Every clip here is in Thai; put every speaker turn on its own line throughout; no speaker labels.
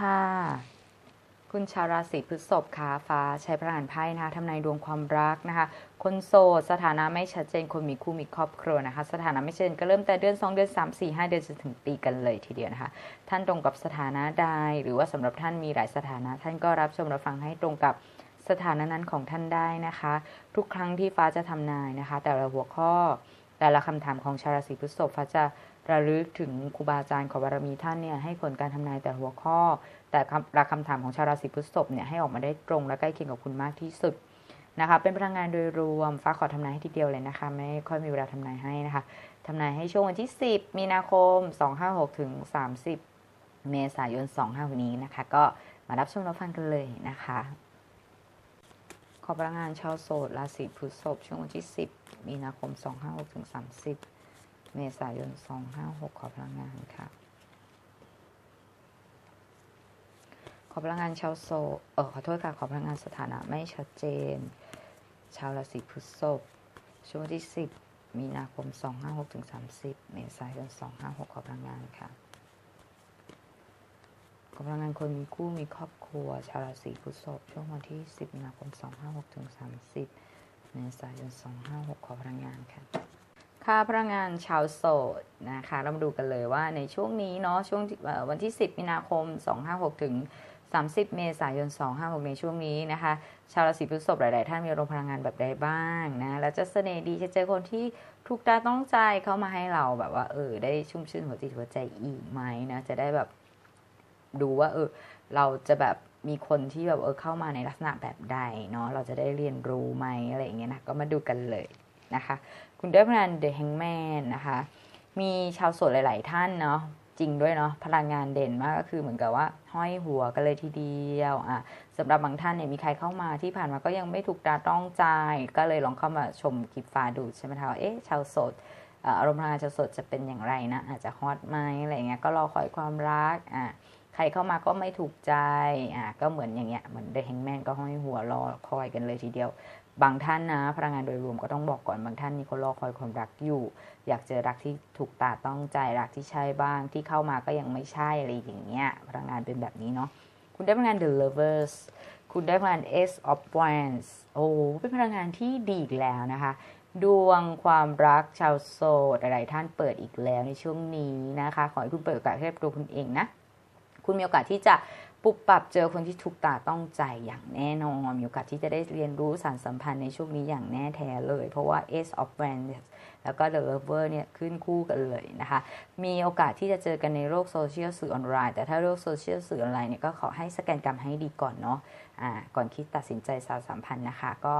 ค่ะ คุณชาวราศีพฤษภค่ะฟ้าใช้พลังงานไพ่นะคะทำนายดวงความรักนะคะ คนโสดสถานะไม่ชัดเจนคนมีคู่มีครอบครัวนะคะ สถานะไม่ชัดเจนก็เริ่มแต่เดือน 2 เดือน 3 4 5 เดือนจนถึงปีกันเลยทีเดียวนะคะ ท่านตรงกับสถานะใดหรือว่าสำหรับท่านมีหลายสถานะ ท่านก็รับชมรับฟังให้ตรงกับสถานะนั้นของท่านได้นะคะ ทุกครั้งที่ฟ้าจะทำนายนะคะ แต่ละหัวข้อแต่ละคำถามของชาวราศีพฤษภฟ้าจะ ระลึกถึงครูบาอาจารย์ขอบารมีท่านเนี่ยให้ผลการทำนายแต่หัวข้อ แต่ละคำถามของชาวราศีพฤษภเนี่ยให้ออกมาได้ตรงและใกล้เคียงกับคุณมากที่สุดนะคะ เป็นพลังงานโดยรวมฟ้าขอทำนายให้ทีเดียวเลยนะคะ ไม่ค่อยมีเวลาทำนายให้นะคะทำนายให้ช่วงวันที่ 10 มีนาคม 256 ถึง 30 เมษายน 25นี้นะคะ ก็มารับชมรับฟังกันเลยนะคะ ขอพลังงานชาวโสดราศีพฤษภช่วงวันที่ 10 มีนาคม 256 ถึง 30 เมษายน 256 ขอพลังงานค่ะ ขอพลังงานชาวโสดเออขอโทษค่ะ ขอพลังงานสถานะไม่ชัดเจน ชาวราศีพฤษภช่วงวันที่ 10 มีนาคม 256ถึง30 เมษายน 256 ขอพลังงานค่ะ ขอพลังงานคนมีคู่มีครอบครัว ชาวราศีพฤษภช่วงวันที่ 10 มีนาคม 256ถึง30 เมษายน 256 ขอพลังงานค่ะ ค่าพลังงานชาวโสดนะคะ เรามาดูกันเลยว่าในช่วงนี้เนาะช่วงวันที่ 10 มีนาคม 256 ถึง 30 เมษายน 256 ในช่วงนี้นะคะ ชาวราศีพฤษภหลาย ๆ ท่านมีอารมณ์พลังงานแบบใดบ้างนะ แล้วจะเสน่ห์ดีจะเจอคนที่ถูกตาต้องใจเข้ามาให้เราแบบว่าเออได้ชุ่มชื่นหัวจิตหัวใจอีกไหมนะ จะได้แบบดูว่าเออเราจะแบบมีคนที่แบบเออเข้ามาในลักษณะแบบใดเนาะเราจะได้เรียนรู้ไหมอะไรอย่างเงี้ยนะก็มาดูกันเลย นะคะ คุณได้พลังเดอะแฮงแมนนะคะ มีชาวโสดหลาย ๆ ท่านเนาะจริงด้วยเนาะพลังงานเด่นมากก็คือเหมือนกับว่าห้อยหัวกันเลยทีเดียวอะสำหรับบางท่านเนี่ยมีใครเข้ามาที่ผ่านมาก็ยังไม่ถูกตาต้องใจ ก็เลยลองเข้ามาชมคลิปฟ้าดูใช่ไหมคะว่าเอ๊ะชาวโสดเอ่ออารมณ์พลังงานชาวโสดจะเป็นอย่างไรนะ อาจจะฮอตไหมอะไรเงี้ยก็รอคอยความรักอะใครเข้ามาก็ไม่ถูกใจอะก็เหมือนอย่างเงี้ยเหมือนเดอะแฮงแมนก็ห้อยหัวรอคอยกันเลยทีเดียว บางท่านนะพลังงานโดยรวมก็ต้องบอกก่อนบางท่านนี่เขารอคอยความรักอยู่ อยากเจอรักที่ถูกตาต้องใจรักที่ใช่บ้างที่เข้ามาก็ยังไม่ใช่อะไรอย่างเงี้ยพลังงานเป็นแบบนี้เนาะคุณได้พลังงาน The Lovers คุณได้พลังงาน Ace of Wands โอ้เป็นพลังงานที่ดีอีกแล้วนะคะ ดวงความรักชาวโสดหลายท่านเปิดอีกแล้วในช่วงนี้นะคะ ขอให้คุณเปิดโอกาสให้ตัวคุณเองนะ คุณมีโอกาสที่จะ ปุบปรับเจอคนที่ถูกตาต้องใจอย่างแน่นอนมีโอกาสที่จะได้เรียนรู้สารสัมพันธ์ในช่วงนี้อย่างแน่แท้เลย เพราะว่า Ace of Wands แล้วก็ The Lover เนี่ยขึ้นคู่กันเลยนะคะ มีโอกาสที่จะเจอกันในโลกโซเชียลสื่อออนไลน์ แต่ถ้าโลกโซเชียลสื่อออนไลน์เนี่ยก็ขอให้สแกนกรรมให้ดีก่อนเนาะอ่าก่อนคิดตัดสินใจสารสัมพันธ์นะคะก็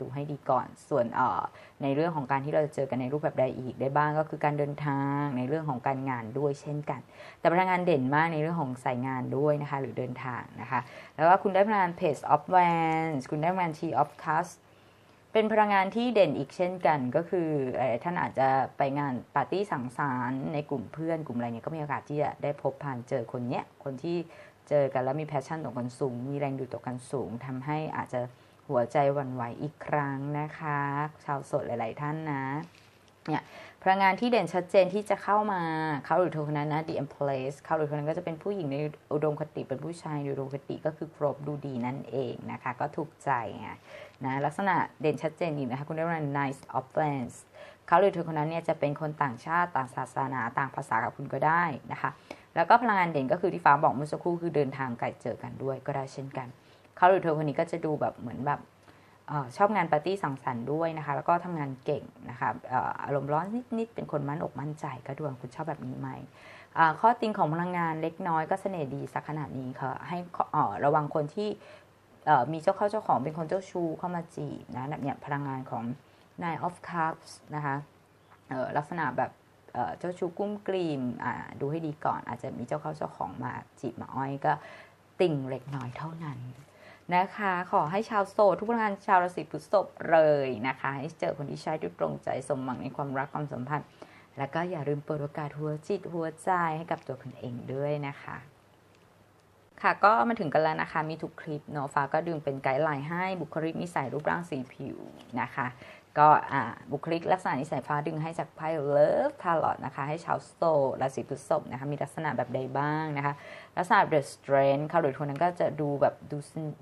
ดูให้ดีก่อน ส่วนออในเรื่องของการที่เราจะเจอกันในรูปแบบใดอีกได้บ้างก็คือการเดินทางในเรื่องของการงานด้วยเช่นกัน แต่พลังงานเด่นมากในเรื่องของสายงานด้วยนะคะหรือเดินทางนะคะ แล้วก็คุณได้พลังงาน Page of Wands คุณได้พลังงาน Tea of Cups เป็นพลังงานที่เด่นอีกเช่นกัน ก็คืออท่านอาจจะไปงานปาร์ตี้สังสรรค์ในกลุ่มเพื่อนกลุ่มอะไรเนี่ยก็มีโอกาสที่จะได้พบผ่านเจอคนเนี้ยคนที่เจอกันแล้วมีแพชชั่นต่อกันสูง มีแรงดูดต่อกันสูงทำให้อาจจะ หัวใจหวั่นไหวอีกครั้งนะคะ ชาวโสดหลาย ๆ ท่านนะ เนี่ยพลังงานที่เด่นชัดเจนที่จะเข้ามาเขาหรือเธอคนนั้นนะ the empress เขาหรือคนนั้นก็จะเป็นผู้หญิงในอุดมคติเป็นผู้ชายในอุดมคติก็คือครบดูดีนั่นเองนะคะ ก็ถูกใจไงนะลักษณะเด่นชัดเจนอีกนะคะ คุณได้รับ nice of friends เขาหรือเธอคนนั้นเนี่ยจะเป็นคนต่างชาติต่างศาสนาต่างภาษากับคุณก็ได้นะคะ แล้วก็พลังงานเด่นก็คือที่ฟ้าบอกเมื่อสักครู่คือเดินทางไกลเจอกันด้วยก็ได้เช่นกัน เขาหรือเธอคนนี้ก็จะดูแบบเหมือนแบบอชอบงานปาร์ตี้สังสรรค์ด้วยนะคะ แล้วก็ทำงานเก่งนะคะเอ่อารมณ์ร้อนนิดๆเป็นคนมั่นอกมั่นใจก็ดวงคุณชอบแบบนี้ไหมข้อติงของพลังงานเล็กน้อยก็เสน่ห์ดีสักขนาดนี้ค่ะให้ระวังคนที่มีเจ้าเข้าเจ้าของเป็นคนเจ้าชู้เข้ามาจีบนะเนี่ยพลังงานของ Nine of Cups นะคะลักษณะแบบเจ้าชู้กุ้มกลีมดูให้ดีก่อนอาจจะมีเจ้าเข้าเจ้าของมาจีบมาอ้อยก็ติ่งเล็กน้อยเท่านั้น นะคะ ขอให้ชาวโสดทุกพลังงานชาวราศีพฤษภเลยนะคะ ให้เจอคนที่ใช่ที่ตรงใจสมหวังในความรักความสัมพันธ์ แล้วก็อย่าลืมเปิดโอกาสหัวจิตหัวใจให้กับตัวคุณเองด้วยนะคะ ค่ะก็มาถึงกันแล้วนะคะ มีทุกคลิปเนาะฟ้าก็ดึงเป็นไกด์ไลน์ให้บุคลิกนิสัยรูปร่างสีผิวนะคะ ก็บุคลิกลักษณะนิสัยฟ้าดึงให้จากไพ่เลิฟทาร์ลอตนะคะ ให้ชาวโสดราศีพฤษภนะคะ มีลักษณะแบบใดบ้างนะคะ ลักษณะเดอะสเตรนเขาหรือคนนั้นก็จะดูแบบดู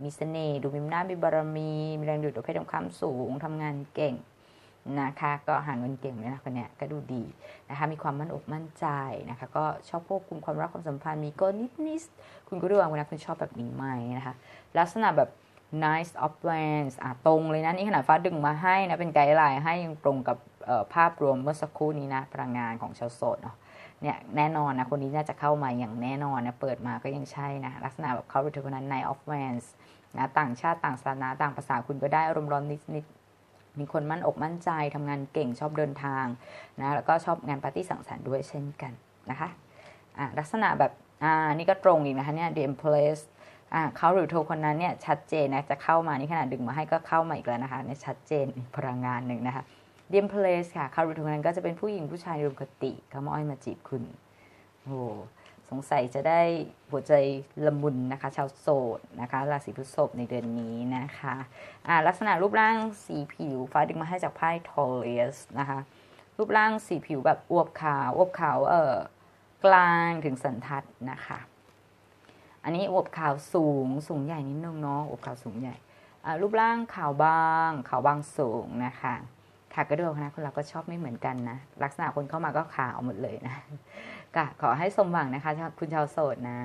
มีเสน่ห์ดูมีอำนาจมีบารมี มีแรงดูดประเภทของความสูงทำงานเก่งนะคะ ก็หาเงินเก่งเลยนะคนเนี้ยก็ดูดีนะคะ มีความมั่นอกมั่นใจนะคะ ก็ชอบควบคุมความรักความสัมพันธ์มีก็นิดนิดคุณก็ดูว่าคุณนะคุณชอบแบบนี้ไหมนะคะ ลักษณะแบบ nice of lands อะตรงเลยนะ นี่ขนาดฟ้าดึงมาให้นะ เป็นไกด์ไลน์ให้ยังตรงกับภาพรวมเมื่อสักครู่นี้นะ พลังงานของชาวโสดเนาะเนี่ยแน่นอนนะคนนี้น่าจะเข้ามาอย่างแน่นอนนะ เปิดมาก็ยังใช่นะ ลักษณะแบบเขาเป็นคนนั้น night of lands นะต่างชาติต่างศาสนาต่างภาษาคุณก็ได้อารมณ์ร้อนนิดนิดมีคนมั่นอกมั่นใจทำงานเก่งชอบเดินทางนะแล้วก็ชอบงานปาร์ตี้สังสรรค์ด้วยเช่นกันนะคะอะลักษณะแบบอ่านี่ก็ตรงอีกนะคะเนี่ย the empress เขาหรือโทคนนั้นเนี่ยชัดเจนนะจะเข้ามานี่ขนาดดึงมาให้ก็เข้ามาอีกแล้วนะคะเนี่ยชัดเจนพลังงานหนึ่งนะคะ the empress ค่ะเขาหรือโทคนนั้นก็จะเป็นผู้หญิงผู้ชายรวมคติเขามาอ้อยมาจีบคุณโอ้สงสัยจะได้หัวใจละมุนนะคะ ชาวโสดนะคะราศีพฤษภในเดือนนี้นะคะอ่าลักษณะรูปร่างสีผิวฟ้าดึงมาให้จากไพ่ทอลเลสนะคะรูปร่างสีผิวแบบอวบขาวอวบขาวเออกลางถึงสันทัดนะคะ อันนี้อบขาวสูงสูงใหญ่นิดนึงเนาะอบขาวสูงใหญ่รูปร่างขาวบางขาวบางสูงนะคะค่ะก็ดูนะคนเราก็ชอบไม่เหมือนกันนะ ลักษณะคนเข้ามาก็ขาวหมดเลยนะก็ขอให้สมหวังนะคะ คุณชาวโสดนะ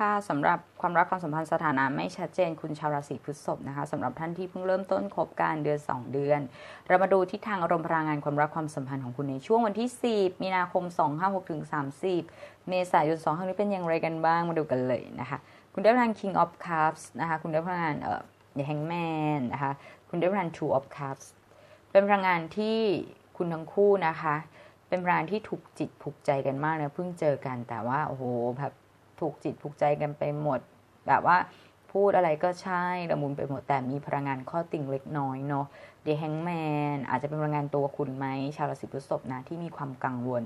ค่ะสำหรับความรักความสัมพันธ์สถานะไม่ชัดเจนคุณชาวราศีพฤษภนะคะสำหรับท่านที่เพิ่งเริ่มต้นคบกันเดือน 2 เดือน เรามาดูทิศทางอารมณ์พลังงานความรักความสัมพันธ์ของคุณในช่วงวันที่ 10 มีนาคม 256ถึง30 เมษายน2ครั้งนี้เป็นอย่างไรกันบ้างมาดูกันเลยนะคะ คุณได้พลัง King of Cups นะคะ คุณได้พลังงานเอ่อ The Hangman นะคะ คุณได้พลัง Two of Cups เป็นพลังงานที่คุณทั้งคู่นะคะ เป็นพลังงานที่ถูกจิตผูกใจกันมากนะเพิ่งเจอกันแต่ว่าโอ้โหแบบ ถูกจิตผูกใจกันไปหมด แบบว่าพูดอะไรก็ใช่ละมุนไปหมดแต่มีพลังงานข้อติ่งเล็กน้อยเนาะเดแฮงแมนอาจจะเป็นพลังงานตัวคุณไหมชาวราศีพฤษภนะที่มีความกังวล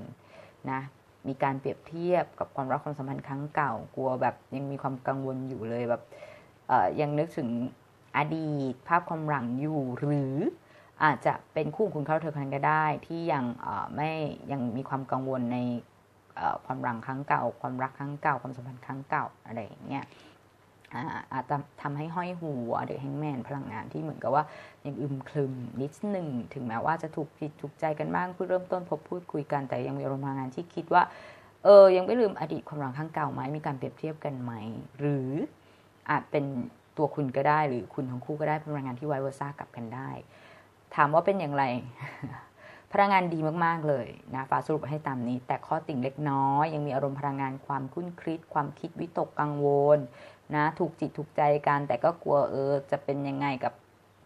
นะมีการเปรียบเทียบกับความรักความสัมพันธ์ครั้งเก่ากลัวแบบยังมีความกังวลอยู่เลยแบบยังนึกถึงอดีตภาพความหลังอยู่หรืออาจจะเป็นคู่คุณเขาเธอคนนั้นก็ได้ที่ยังไม่ยังมีความกังวลใน ความรักครั้งเก่า ความรักครั้งเก่า ความสัมพันธ์ครั้งเก่าอะไรอย่างเงี้ยอาจจะทำให้ห้อยหัวเด็กแฮงแมนพลังงานที่เหมือนกับว่ายังอึมครึมนิดหนึ่งถึงแม้ว่าจะถูกผิดถูกใจกันบ้างเพื่อเริ่มต้นพบพูดคุยกันแต่ยังมีอารมณ์พลังงานที่คิดว่าเออยังไม่ลืมอดีตความรักครั้งเก่าไหมมีการเปรียบเทียบกันไหม หรืออาจเป็นตัวคุณก็ได้ หรือคุณทั้งคู่ก็ได้พลังงานที่ไวเวอร์ซ่ากลับกันได้ ถามว่าเป็นอย่างไร พลังงานดีมากๆเลยนะฟ้าสรุปให้ตามนี้ แต่ข้อติ่งเล็กน้อย ยังมีอารมณ์พลังงานความคุ้นคิดความคิดวิตกกังวลนะถูกจิตถูกใจกันแต่ก็กลัวเออจะเป็นยังไงกับ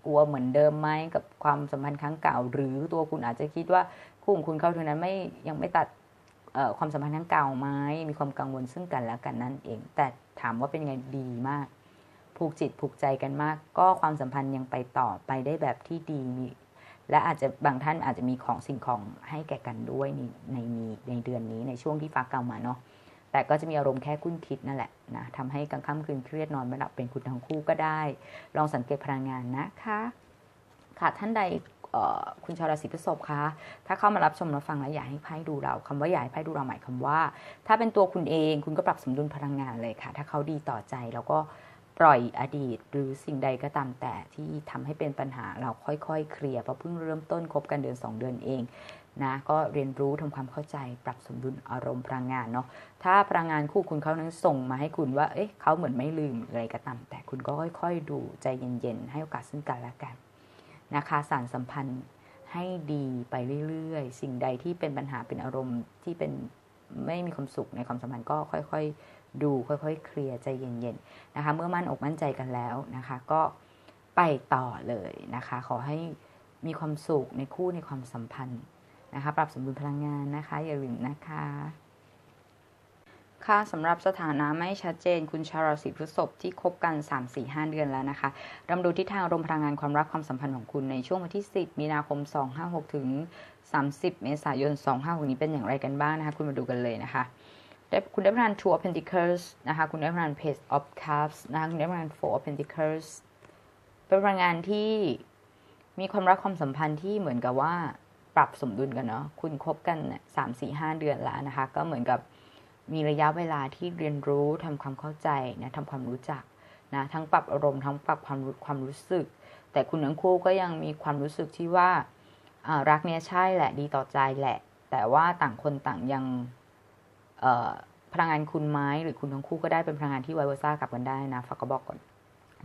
กลัวเหมือนเดิมไหมกับความสัมพันธ์ครั้งเก่า หรือตัวคุณอาจจะคิดว่าคู่ของคุณเข้าถึงนั้นไม่ยังไม่ตัดความสัมพันธ์ครั้งเก่าไหมมีความกังวลซึ่งกันและกันนั่นเอง แต่ถามว่าเป็นไงดีมาก ผูกจิตผูกใจกันมาก ก็ความสัมพันธ์ยังไปต่อไปได้แบบที่ดี และอาจจะบางท่านอาจจะมีของสิ่งของให้แก่กันด้วยในในมีในเดือนนี้ในช่วงที่ฟ้าเก่ามาเนาะแต่ก็จะมีอารมณ์แค่คุ้นคิดนั่นแหละนะทำให้กลางค่ำคืนเครียดนอนไม่หลับเป็นคุณทั้งคู่ก็ได้ ลองสังเกตพลังงานนะคะค่ะท่านใดคุณชาวราศีพฤษภคะถ้าเข้ามารับชมรับฟังแล้วอยากให้ไพ่ดูเราคำว่าอยากให้ไพ่ดูเราหมายคำว่า ถ้าเป็นตัวคุณเองคุณก็ปรับสมดุลพลังงานเลยค่ะ ถ้าเขาดีต่อใจแล้วก็ ปล่อยอดีตหรือสิ่งใดก็ตามแต่ที่ทำให้เป็นปัญหาเราค่อยๆ เคลียร์เพราะเพิ่งเริ่มต้นคบกันเดือน 2 เดือนเองนะก็เรียนรู้ทำความเข้าใจปรับสมดุลอารมณ์พลังงานเนาะถ้าพลังงานคู่คุณเขานั้นส่งมาให้คุณว่า เอ๊ะเขาเหมือนไม่ลืมอะไรก็ตามแต่คุณก็ค่อย ๆ ดูใจเย็นๆ ให้โอกาสซึ่งกันและกันนะคะสารสัมพันธ์ให้ดีไปเรื่อยๆ สิ่งใดที่เป็นปัญหาเป็นอารมณ์ที่เป็นไม่มีความสุขในความสัมพันธ์ก็ค่อย ๆ ดูค่อยๆ เคลียร์ใจเย็นๆนะคะ เมื่อมั่นอกมั่นใจกันแล้วนะคะ ก็ไปต่อเลยนะคะ ขอให้มีความสุขในคู่ในความสัมพันธ์นะคะ ปรับสมดุลพลังงานนะคะ อย่าลืมนะคะ ค่ะสำหรับสถานะไม่ชัดเจน คุณชาวราศีพฤษภที่คบกัน 3-4-5 เดือนแล้วนะคะรำดูทิศทางลมพลังงานความรักความสัมพันธ์ของคุณในช่วงวันที่ 10 มีนาคม 256 ถึง 30 เมษายน 256 นี้เป็นอย่างไรกันบ้างนะคะ คุณมาดูกันเลยนะคะ คุณได้พลัง two of pentacles นะคะ คุณได้พลัง page of cups นะคะ คุณได้พลัง four of pentacles เป็นพลังงานที่มีความรักความสัมพันธ์ที่เหมือนกับว่าปรับสมดุลกันเนาะ คุณคบกันสามสี่ห้าเดือนแล้วนะคะ ก็เหมือนกับมีระยะเวลาที่เรียนรู้ทำความเข้าใจนะทำความรู้จักนะทั้งปรับอารมณ์ทั้งปรับความความรู้สึก แต่คุณทั้งคู่ก็ยังมีความรู้สึกที่ว่ารักเนี่ยใช่แหละดีต่อใจแหละ แต่ว่าต่างคนต่างยัง พลังงานคุณไม้หรือคุณทั้งคู่ก็ได้เป็นพลังงานที่ไวเวอร์ซ่ากลับกันได้นะฝากก็บอกก่อน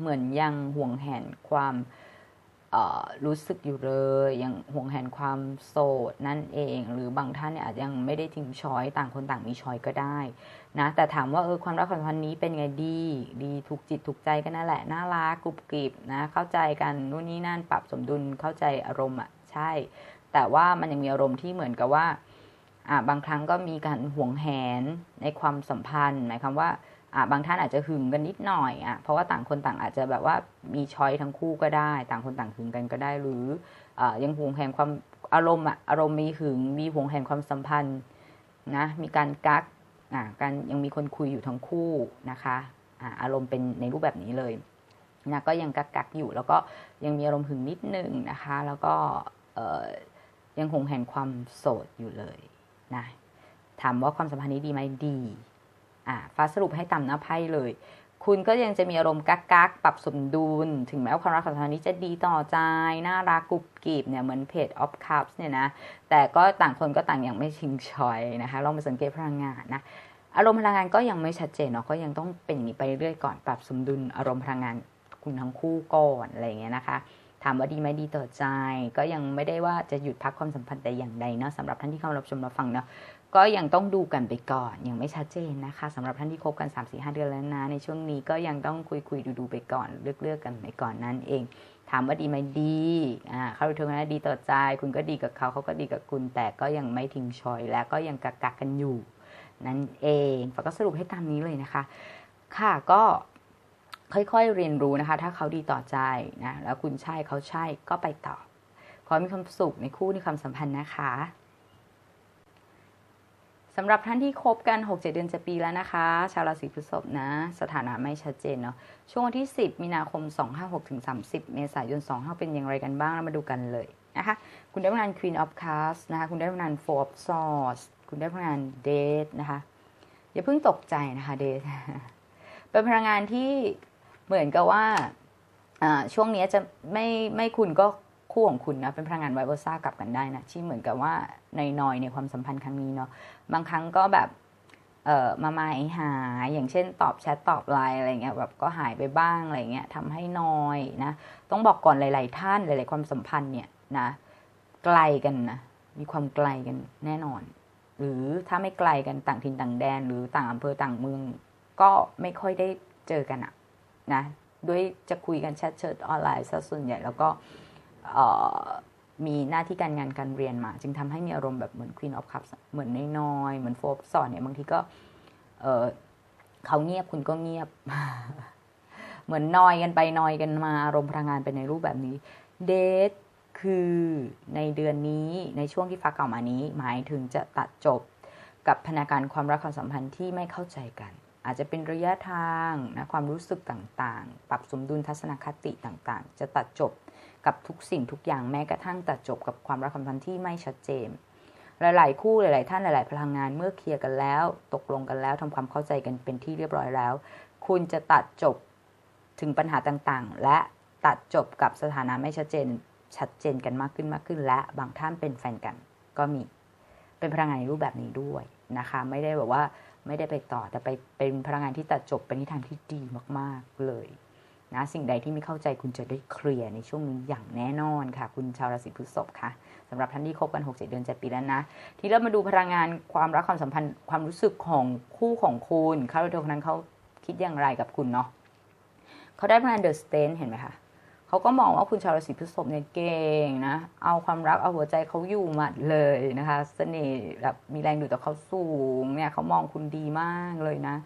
เหมือนยังห่วงแหนความรู้สึกอยู่เลยยังห่วงแหนความโสดนั่นเอง หรือบางท่านเนี่ยอาจยังไม่ได้ทิ้งช้อยต่างคนต่างมีช้อยก็ได้นะแต่ถามว่าเออความรักความสัมพันธ์นี้เป็นไงดีดีถูกจิตถูกใจกันนั่นแหละน่ารักกรุบกริบนะเข้าใจกันนู่นนี่นั่นปรับสมดุลเข้าใจอารมณ์อะใช่ แต่ว่ามันยังมีอารมณ์ที่เหมือนกับว่าอ่า บางครั้งก็มีการห่วงแหนในความสัมพันธ์ หมายความว่าบางท่านอาจจะหึงกันนิดหน่อยอะเพราะว่าต่างคนต่างอาจจะแบบว่ามีช้อยทั้งคู่ก็ได้ ต่างคนต่างหึงกันก็ได้ หรืออยังห่วงแหนความอารมณ์อะอารมณ์มีหึงมีห่วงแหนความสัมพันธ์นะมีการกักอ่าการยังมีคนคุยอยู่ทั้งคู่นะคะอ่าอารมณ์เป็นในรูปแบบนี้เลยนะก็ยังกักกักอยู่แล้วก็ยังมีอารมณ์หึงนิดนึงนะคะ แล้วก็ยังคงแห่งความโสดอยู่เลย นะถามว่าความสัมพันธ์นี้ดีไหมดีอ่าฟ้าสรุปให้ตามหน้าไพ่เลย คุณก็ยังจะมีอารมณ์กักกักปรับสมดุล ถึงแม้ว่าความรักความสัมพันธ์นี้จะดีต่อใจ น่ารักกุบกีบเนี่ยเหมือนเพจออฟคัพเนี่ยนะ แต่ก็ต่างคนก็ต่างอยังไม่ชิงชอยนะคะลองไปสังเกตพลังงานนะอารมณ์พลังงานก็ยังไม่ชัดเจนเนาะก็ยังต้องเป็นอย่างนี้ไปเรื่อยก่อนปรับสมดุลอารมณ์พลังงานคุณทั้งคู่ก่อนอะไรเงี้ยนะคะ ถามว่าดีไหมดีต่อใจ ก็ยังไม่ได้ว่าจะหยุดพักความสัมพันธ์แต่อย่างใดเนาะสำหรับท่านที่เข้ารับชมรับฟังเนาะก็ยังต้องดูกันไปก่อนยังไม่ชัดเจนนะคะสำหรับท่านที่คบกัน 3 4 5 เดือนแล้วนะ ในช่วงนี้ก็ยังต้องคุยคุยดูดูไปก่อนเลือกเลือกกันไปก่อนนั่นเอง ถามว่าดีไหมดีอ่าเขาดูเทงนะดีต่อใจ คุณก็ดีกับเขาเขาก็ดีกับคุณ แต่ก็ยังไม่ทิ้งชอย และก็ยังกักกักกันอยู่ นั่นเองฝากก็สรุปให้ตามนี้เลยนะคะ ค่ะก็ ค่อยๆเรียนรู้นะคะ ถ้าเขาดีต่อใจนะแล้วคุณใช่เขาใช่ก็ไปต่อขอมีความสุขในคู่ในความสัมพันธ์นะคะสำหรับท่านที่คบกัน 6-7 เดือนจะปีแล้วนะคะ ชาวราศีพฤษภนะ สถานะไม่ชัดเจนเนาะช่วงวันที่ 10 มีนาคม 256ถึง30 เมษายน 25 เป็นอย่างไรกันบ้างเรามาดูกันเลยนะคะ คุณได้พลัง Queen of Cups นะคะ คุณได้พลัง Four of Swords คุณได้พลัง Date นะคะ อย่าเพิ่งตกใจนะคะ Date เป็นพลังงานที่ เหมือนกับว่าช่วงนี้จะไม่ไม่คุณก็คู่ของคุณนะเป็นพลังงานไวโอร์ซ่ากลับกันได้นะที่เหมือนกับว่าในนอยในความสัมพันธ์ครั้งนี้เนาะบางครั้งก็แบบเออมามาหายอย่างเช่น ตอบแชทตอบไลน์อะไรเงี้ยแบบก็หายไปบ้างอะไรเงี้ยทำให้นอยนะ ต้องบอกก่อนหลาย ๆ ท่านหลาย ๆ ความสัมพันธ์เนี่ยนะไกลกันนะมีความไกลกันแน่นอน หรือถ้าไม่ไกลกันต่างถิ่นต่างแดน หรือต่างอำเภอต่างเมือง ก็ไม่ค่อยได้เจอกันอะ นะด้วยจะคุยกันแชทเชิดออนไลน์ซะส่วนใหญ่แล้วก็มีหน้าที่การงานการเรียนมา จึงทำให้มีอารมณ์แบบเหมือน Queen of Cups เหมือนน้อยๆเหมือนโฟบสอนเนี่ยบางทีก็เเขาเงียบคุณก็เงียบ เหมือนนอยกันไปนอยกันมาอารมณ์พลังงานเป็นในรูปแบบนี้เดทคือในเดือนนี้ในช่วงที่ฟ้าเก่ามานี้ หมายถึงจะตัดจบกับพนักงานความรักความสัมพันธ์ที่ไม่เข้าใจกัน อาจจะเป็นระยะทางนะความรู้สึกต่างๆ ปรับสมดุลทัศนคติต่างๆ จะตัดจบกับทุกสิ่งทุกอย่างแม้กระทั่งตัดจบกับความรักความสัมพันธ์ที่ไม่ชัดเจน หลายๆ คู่หลาย ๆ ท่านหลาย ๆ พลังงานเมื่อเคลียร์กันแล้ว ตกลงกันแล้วทำความเข้าใจกันเป็นที่เรียบร้อยแล้ว คุณจะตัดจบถึงปัญหาต่างๆ และตัดจบกับสถานะไม่ชัดเจนชัดเจนกันมากขึ้นมากขึ้น และบางท่านเป็นแฟนกันก็มี เป็นพลังงานในรูปแบบนี้ด้วยนะคะ ไม่ได้แบบว่า ไม่ได้ไปต่อแต่ไปเป็นพลังงานที่ตัดจบเป็นนิทานที่ดีมากๆเลยนะสิ่งใดที่ไม่เข้าใจคุณจะได้เคลียร์ในช่วงนี้อย่างแน่นอนค่ะ คุณชาวราศีพฤษภค่ะสำหรับท่านที่คบกัน 6 7 เดือน7ปีแล้วนะ ที่เรามาดูพลังงานความรักความสัมพันธ์ความรู้สึกของคู่ของคุณเขาโดยคนนั้นเขาคิดอย่างไรกับคุณเนาะเขาได้พลังงานเดอะสเตนเห็นไหมคะ เขาก็มองว่าคุณชาวราศีพฤษภเนี่ยเก่งนะ เอาความรักเอาหัวใจเขาอยู่หมัดเลยนะคะเสน่ห์แบบมีแรงดูดต่อเขาสูงเนี่ยเขามองคุณดีมากเลยนะ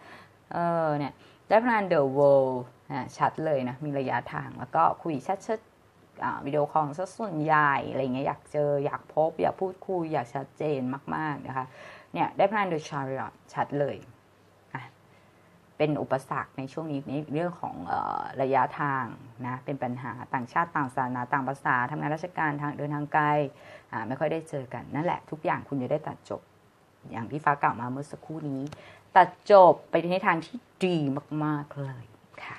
เออเนี่ยได้พลังเดอะเวิลด์ชัดเลยนะ มีระยะทางแล้วก็คุยชัดๆวิดีโอคอลซะส่วนใหญ่อะไรเงี้ยอยากเจออยากพบ อยากพูดคุยอยากชัดเจนมาก ๆ นะคะเนี่ยได้พลัง The Chariot ชัดเลย เป็นอุปสรรคในช่วงนี้ในเรื่องของออระยะทางนะเป็นปัญหาต่างชาติต่างศาสนาต่างภาษาทำงานราชการทางเดินทางไกลไม่ค่อยได้เจอกันนั่นแหละทุกอย่างคุณจะได้ตัดจบ อย่างที่ฟ้ากล่าวมาเมื่อสักครู่นี้ ตัดจบไปในทางที่ดีมากๆเลยค่ะ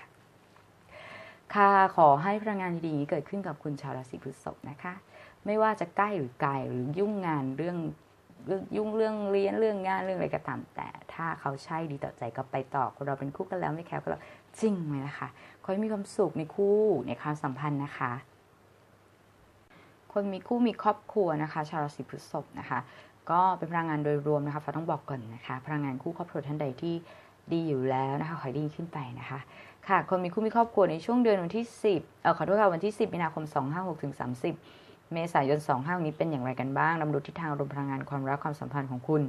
ค่ะขอให้พลังงานดีๆนี้เกิดขึ้นกับคุณชาวราศีพฤษภนะคะ ไม่ว่าจะใกล้หรือไกลหรือยุ่งงานเรื่อง เรื่องยุ่งเรื่องเรียนเรื่องงานเรื่องอะไรก็ตามแต่ ถ้าเขาใช่ดีต่อใจก็ไปต่อคนเราเป็นคู่กันแล้วไม่แคร์ก็แล้วจริงไหมล่ะคะขอให้มีความสุขในคู่ในความสัมพันธ์นะคะ คนมีคู่มีครอบครัวนะคะ ชาวราศีพฤษภนะคะ ก็เป็นพลังงานโดยรวมนะคะฟ้าต้องบอกก่อนนะคะพลังงานคู่ครอบครัวท่านใดที่ดีอยู่แล้วนะคะขอให้ดีขึ้นไปนะคะ ค่ะ คนมีคู่มีครอบครัวในช่วงเดือนวันที่ 10เออขอโทษค่ะวันที่ 10มีนาคม 256ถึง30 เมษายน25นี้เป็นอย่างไรกันบ้างนำดูทิศทางอารมพลังงานความรักความสัมพันธ์ของคุณ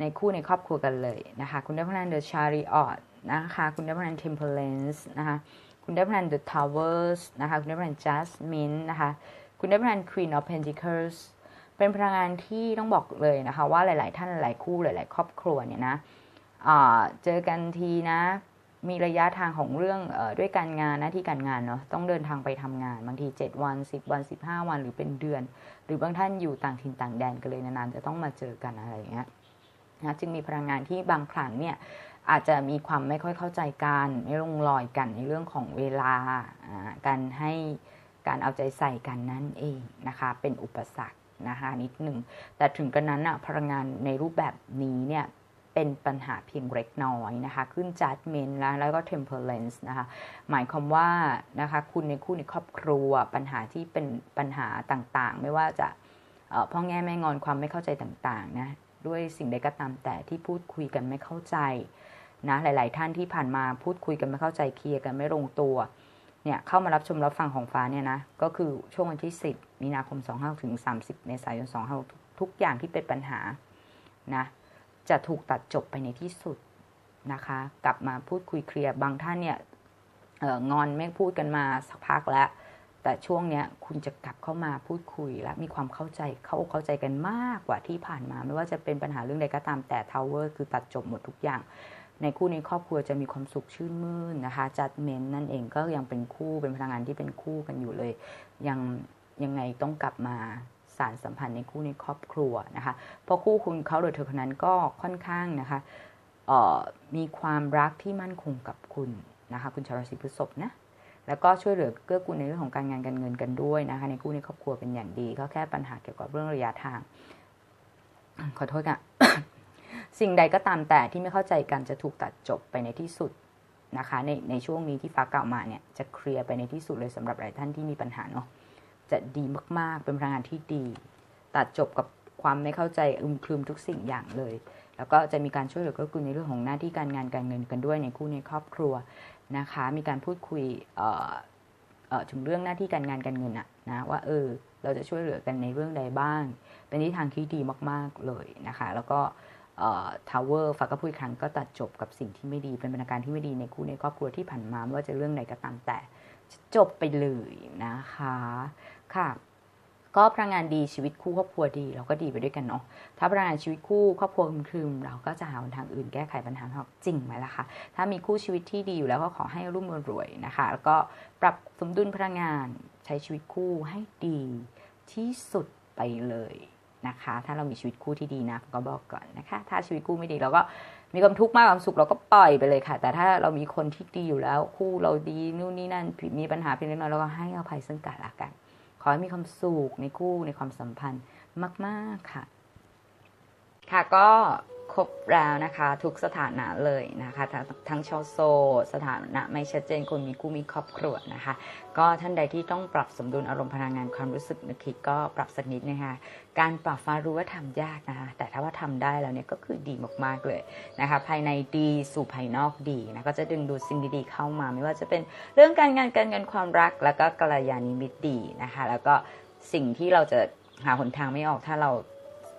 ในคู่ในครอบครัวกันเลยนะคะ คุณได้พลัง The Chariot นะคะ คุณได้พลัง Temperance นะคะ คุณได้พลัง The Towers นะคะ คุณได้พลัง Jasmine นะคะ คุณได้พลัง Queen of Pentacles เป็นพลังงานที่ต้องบอกเลยนะคะ ว่าหลาย ๆ ท่านหลายคู่หลาย ๆ ครอบครัวเนี่ยนะเจอกันทีนะ มีระยะทางของเรื่องอด้วยการงานหน้าที่การงานเนาะต้องเดินทางไปทำงาน บางที 7 วัน 10 วัน 15 วันหรือเป็นเดือน หรือบางท่านอยู่ต่างถิ่นต่างแดนกันเลยนานๆจะต้องมาเจอกันอะไรอย่างเงี้ยนะจึงมีพลังงานที่บางครั้งเนี่ยอาจจะมีความไม่ค่อยเข้าใจกันไม่ลงรอยกันในเรื่องของเวลาอ่าการให้การเอาใจใส่กันนั่นเองนะคะเป็นอุปสรรคนะคะนิดหนึ่งแต่ถึงกระนั้นอะพลังงานในรูปแบบนี้เนี่ย เป็นปัญหาเพียงเล็กน้อยนะคะ ขึ้น judgment แล้วแล้วก็ temperance นะคะ หมายความว่านะคะคุณในคู่ในครอบครัว ปัญหาที่เป็นปัญหาต่างๆ ไม่ว่าจะพ่อแง่แม่งอนความไม่เข้าใจต่างๆนะด้วยสิ่งใดก็ตามแต่ที่พูดคุยกันไม่เข้าใจนะหลาย ๆ ท่านที่ผ่านมาพูดคุยกันไม่เข้าใจเคลียร์กันไม่ลงตัวเนี่ยเข้ามารับชมรับฟังของฟ้าเนี่ยนะก็คือช่วงวันที่ 10 มีนาคม 25ถึง30 เมษายน 25 ทุกอย่างที่เป็นปัญหานะ จะถูกตัดจบไปในที่สุดนะคะ กลับมาพูดคุยเคลียร์บางท่านเนี่ยงอนไม่พูดกันมาสักพักแล้ว แต่ช่วงเนี้ยคุณจะกลับเข้ามาพูดคุยและมีความเข้าใจเข้าเข้าใจกันมากกว่าที่ผ่านมา ไม่ว่าจะเป็นปัญหาเรื่องใดก็ตามแต่ทาวเวอร์คือตัดจบหมดทุกอย่าง ในคู่ในครอบครัวจะมีความสุขชื่นมื่นนะคะจัดเมนนั่นเองก็ยังเป็นคู่เป็นพลังงานที่เป็นคู่กันอยู่เลย ยังยังไงต้องกลับมา สารสัมพันธ์ในคู่ในครอบครัวนะคะเพราะคู่คุณเขาหรือเธอคนนั้นก็ค่อนข้างนะคะมีความรักที่มั่นคงกับคุณนะคะคุณชาวราศีพฤษภนะแล้วก็ช่วยเหลือเกื้อกูลในเรื่องของการงานการเงินกันด้วยนะคะในคู่ในครอบครัวเป็นอย่างดีก็แค่ปัญหาเกี่ยวกับเรื่องระยะทาง ขอโทษค่ะสิ่งใดก็ตามแต่ที่ไม่เข้าใจกันจะถูกตัดจบไปในที่สุดนะคะในในช่วงนี้ที่ฟ้ากล่าวมาเนี่ยจะเคลียร์ไปในที่สุดเลยสำหรับหลายท่านที่มีปัญหาเนาะ จะดีมากๆ เป็นพลังงานที่ดี ตัดจบกับความไม่เข้าใจอึมครึมทุกสิ่งอย่างเลย แล้วก็จะมีการช่วยเหลือเกื้อในเรื่องของหน้าที่การงานการเงินกันด้วยในคู่ในครอบครัวนะคะ มีการพูดคุยถึงเรื่องหน้าที่การงานการเงินอะนะว่าเออเราจะช่วยเหลือกันในเรื่องใดบ้าง เป็นทิศทางที่ดีมากๆเลยนะคะ แล้วก็ทาวเวอร์ฝากก็พูดอีกครั้งก็ตัดจบกับสิ่งที่ไม่ดีเป็นบรรยากาศที่ไม่ดีในคู่ในครอบครัวที่ผ่านมาไม่ว่าจะเรื่องใดก็ตามแต่จบไปเลยนะคะ ค่ะ ก็พลังงานดีชีวิตคู่ครอบครัวดี เราก็ดีไปด้วยกันเนาะถ้าพลังงานชีวิตคู่ครอบครัวครึมๆเราก็จะหาทางอื่นแก้ไขปัญหาของจริงไหมล่ะคะถ้ามีคู่ชีวิตที่ดีอยู่แล้วก็ขอให้รุ่มรวยนะคะ แล้วก็ปรับสมดุลพลังงานใช้ชีวิตคู่ให้ดีที่สุดไปเลยนะคะ ถ้าเรามีชีวิตคู่ที่ดีนะก็บอกก่อนนะคะ ถ้าชีวิตคู่ไม่ดีเราก็มีความทุกข์มากความสุขเราก็ปล่อยไปเลยค่ะ แต่ถ้าเรามีคนที่ดีอยู่แล้ว คู่เราดีนู่นนี่นั่นมีปัญหาเพียงเล็กน้อยเราก็ให้อภัยซึ่งกันและกัน อให้มีความสุขในคู่ในความสัมพันธ์มาก ๆ ค่ะ ค่ะก็ ครบแล้วนะคะ ทุกสถานะเลยนะคะ ทั้งชาวโซ สถานะไม่ชัดเจนคนมีคู่มีครอบครัวนะคะ ก็ท่านใดที่ต้องปรับสมดุลอารมณ์พลังงานความรู้สึกนึกคิดก็ปรับสักนิดนะคะ การปรับฟ้ารู้ว่าทำยากนะคะ แต่ถ้าว่าทำได้แล้วเนี่ยก็คือดีมากๆเลยนะคะ ภายในดีสู่ภายนอกดีนะก็จะดึงดูดสิ่งดีๆเข้ามา ไม่ว่าจะเป็นเรื่องการงานการเงินความรัก แล้วก็กัลยาณมิตรดีนะคะ แล้วก็สิ่งที่เราจะหาหนทางไม่ออกถ้าเรา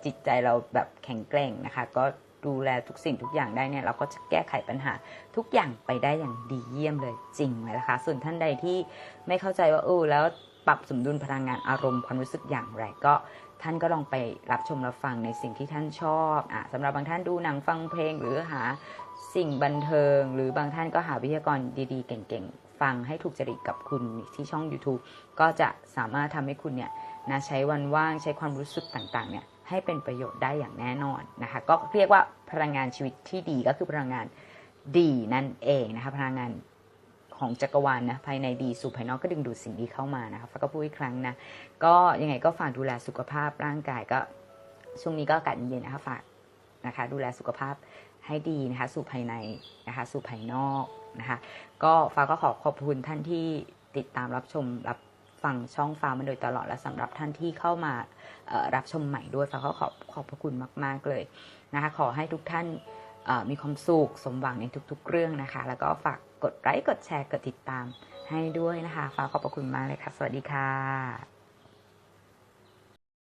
จิตใจเราแบบแข็งแกร่งนะคะ ก็ดูแลทุกสิ่งทุกอย่างได้เนี่ยเราก็จะแก้ไขปัญหาทุกอย่างไปได้อย่างดีเยี่ยมเลยจริงไหมล่ะคะ ส่วนท่านใดที่ไม่เข้าใจว่าเออแล้วปรับสมดุลพลังงานอารมณ์ความรู้สึกอย่างไรก็ท่านก็ลองไปรับชมรับฟังในสิ่งที่ท่านชอบอะสำหรับบางท่านดูหนังฟังเพลงหรือหาสิ่งบันเทิง หรือบางท่านก็หาวิทยากรดีๆ เก่งๆ ฟังให้ถูกจริตกับคุณที่ช่อง YouTube ก็จะสามารถทำให้คุณเนี่ยนะใช้วันว่างใช้ความรู้สึกต่างๆเนี่ย ให้เป็นประโยชน์ได้อย่างแน่นอนนะคะ ก็เรียกว่าพลังงานชีวิตที่ดีก็คือพลังงานดีนั่นเองนะคะ พลังงานของจักรวาลนะภายในดีสู่ภายนอกก็ดึงดูดสิ่งดีเข้ามานะคะฟ้าก็พูดอีกครั้งนะ ก็ยังไงก็ฝากดูแลสุขภาพร่างกายก็ช่วงนี้ก็อากาศเย็นนะคะฝากนะคะ ดูแลสุขภาพให้ดีนะคะ สู่ภายในนะคะ สู่ภายนอกนะคะ ก็ฟ้าก็ขอขอบคุณท่านที่ติดตามรับชมรับ ฟังช่องฟ้ามาโดยตลอดและสำหรับท่านที่เข้ามารับชมใหม่ด้วยฟ้าก็ขอบขอบพระคุณมาก ๆเลยนะคะขอให้ทุกท่านมีความสุขสมหวังในทุก ๆ เรื่องนะคะ แล้วก็ฝากกดไลค์กดแชร์กดติดตามให้ด้วยนะคะฟ้าขอบพระคุณมากเลยค่ะ สวัสดีค่ะ